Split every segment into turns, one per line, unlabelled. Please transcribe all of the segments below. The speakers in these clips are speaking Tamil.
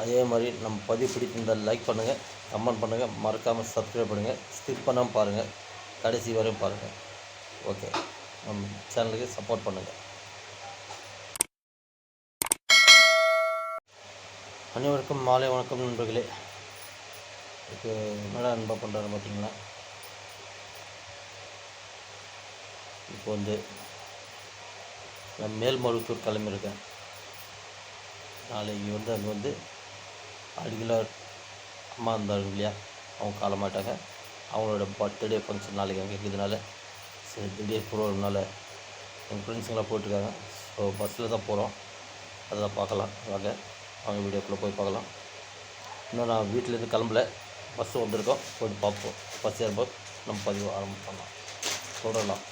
அதே மாதிரி நம்ம பதிவு பிடித்திருந்தால் லைக் பண்ணுங்கள் கமெண்ட் பண்ணுங்கள் மறக்காமல் சப்ஸ்கிரைப் பண்ணுங்கள் ஸ்கிப் பண்ணாமல் பாருங்கள் கடைசி வரையும் பாருங்கள் ஓகே நம்ம சேனலுக்கு சப்போர்ட் பண்ணுங்கள் அனைவருக்கும் மாலை வணக்கம் நண்பர்களே. இப்போ என்னடா அன்பாக பண்ணுறாரு பார்த்தீங்களா இப்போ வந்து நான் மேல்மருவத்தூர் கிளம்பியிருக்கேன். நாளைக்கு வந்து அங்கே வந்து அடிகளார் அம்மா இருந்தாங்க இல்லையா? அவங்க காலமாட்டாங்க. அவங்களோட பர்த்டே ஃபங்க்ஷன் நாளைக்கு அங்கே இருக்கிறதுனால சரி திடீர் ப்ரோக்ராம்னால எங்கள் ஃப்ரெண்ட்ஸுங்களாம் போயிட்டுருக்காங்க. ஸோ பஸ்ஸில் தான் போகிறோம் அதை பார்க்கலாம். வாங்க அவங்க வீடியோக்குள்ளே போய் பார்க்கலாம். இன்னும் நான் வீட்டிலேருந்து கிளம்பல. பஸ்ஸு வந்திருக்கோம். போயிட்டு பார்ப்போம். பஸ் ஏறும்போது நம்ம பதிவு ஆரம்பிக்கலாம் தொடரலாம்.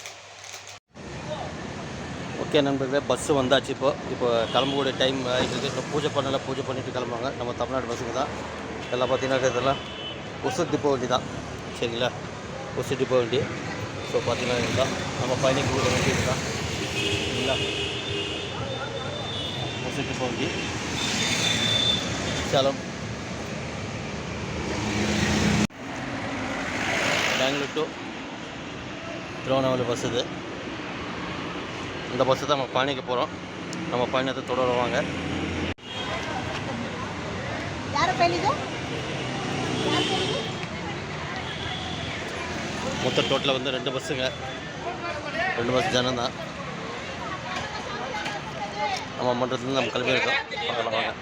ஓகே நண்பர்களே பஸ்ஸு வந்தாச்சு இப்போ. இப்போ கிளம்பக்கூடிய டைம் ஆகிட்டு இப்போ பூஜை பண்ணலாம் பூஜை பண்ணிட்டு கிளம்புவாங்க. நம்ம தமிழ்நாடு பஸ்ஸுக்கு தான். எல்லாம் பார்த்தீங்கன்னா இதெல்லாம் உசு டிப்போ வண்டி தான். சரிங்களா? உசு டிப்போ வண்டி. ஸோ பார்த்தீங்கன்னா இதுதான். நம்ம பயணிக்கக்கூடிய வண்டி இதுதான் சரிங்களா? உசு டிப்போ வண்டி. சேலம். பெங்களூர் டு திருவண்ணாமலை பஸ் இது. இந்த பஸ்ஸு தான் நம்ம பயணிக்க போகிறோம் நம்ம பயணத்தை தொடருவாங்க. மொத்த டோட்டலில் வந்து ரெண்டு பஸ்ஸுங்க ரெண்டு பஸ் ஜனந்தான் நம்ம மன்றத்துலேருந்து நம்ம கல்வி இருக்கோம். பார்க்கலாம் வாங்க.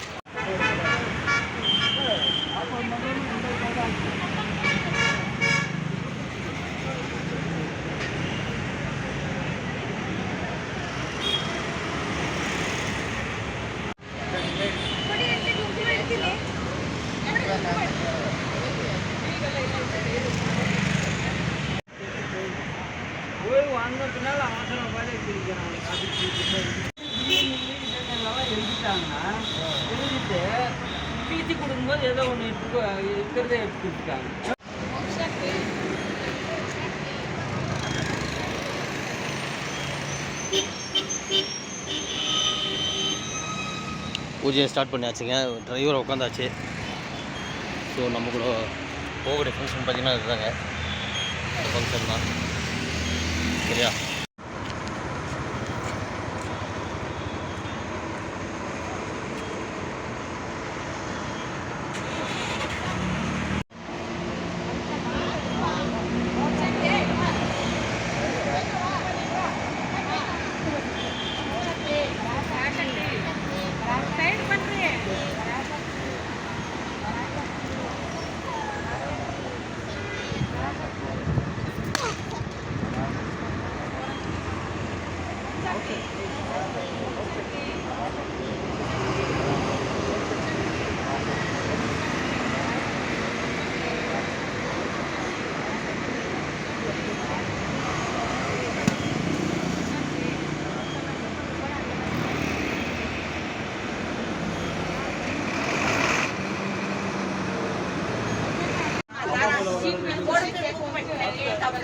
எழுதிட்டாங்கன்னா எழுதிட்டு பீத்தி கொடுக்கும்போது ஏதோ ஒன்று எடுத்து இருக்கிறதே எடுத்து
பூஜையை ஸ்டார்ட் பண்ணியாச்சுங்க. டிரைவர் உட்காந்தாச்சு. ஸோ நம்ம கூட போகக்கூடிய ஃபங்க்ஷன் பார்த்தீங்கன்னா இதுதாங்க. இந்த ஃபங்க்ஷன் தான். சரியா?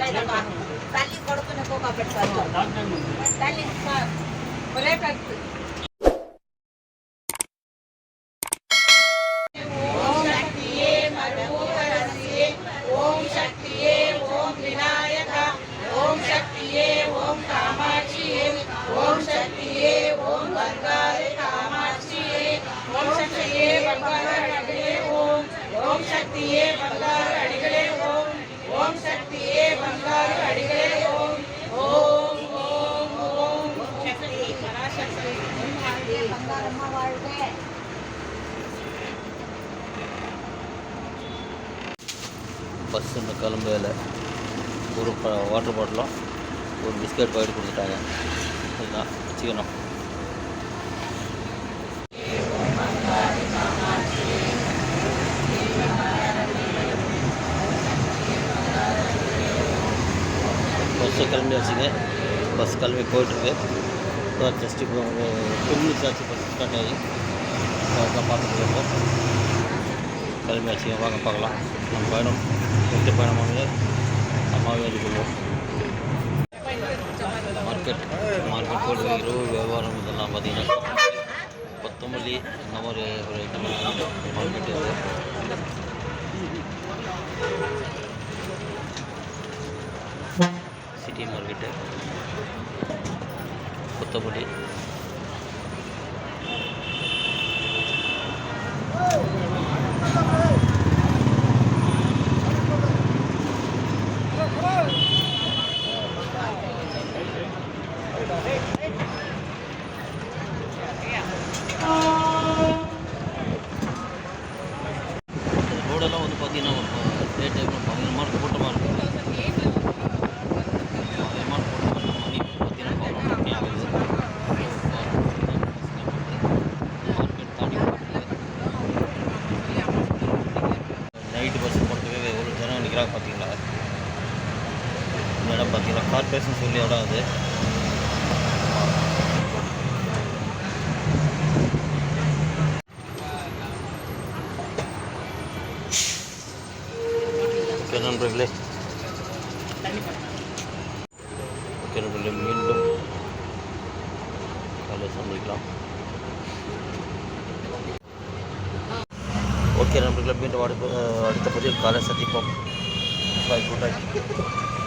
తల్లి కొడుకుని ఒక్కొక్క పెడతారు తల్లి బ్రేక్ అవుతుంది ఓం
பஸ் இன்னும் கிளம்பல ஒரு வாட்டர் பாட்டிலும் ஒரு பிஸ்கட் பாக்கெட் கொடுத்துட்டாங்க. இதுதான் வச்சுக்கணும் பஸ்ஸை கிளம்பி வச்சுங்க. பஸ் கிளம்பி போயிட்டுருக்கு. ஜஸ்ட் இப்போ டூ மினிட்ஸ் ஆச்சு பஸ் ஸ்டார்ட் ஆகி. பார்த்துட்டு இருக்கோம் கிளம்பி வச்சுங்க வாங்க பார்க்கலாம். நம்ம பயணம் முக்கிய பயணமானது? அம்மாவேலி போவோம் மார்க்கெட் மார்க்கெட் போட்டு இரவு வியாபாரம் இதெல்லாம் பார்த்தீங்கன்னா கொத்தமல்லி இந்த மாதிரி ஒரு ஐட்டம் மார்க்கெட் இது. சிட்டி மார்க்கெட்டு கொத்தமல்லி ரோடெல்லாம் வந்து பார்த்தீங்கன்னா டே டைமில் பயங்கரமாக இருக்கும் கூட்டமாக இருக்கும் பயங்கரமான கூட்டமாக இருக்கும் மணி பார்த்தீங்கன்னா பதினொன்று மணி ஆகுது மார்க்கெட் தாண்டி நைட்டு பஸ் போகிறதுக்கு எவ்வளோ ஜனம் நிற்கிறாங்க பார்த்தீங்களா இந்த இடம் பார்த்தீங்கன்னா கார்பரேஷன் சொல்லி இடம் அது ஓகே நண்பர்களே ஓகே நண்பர்களே மீண்டும் காலை சந்திக்கலாம் ஓகே நண்பர்களே மீண்டும் அடுத்த அடுத்த பதிவில் காலை சந்திப்போம் பாய் குட் நைட்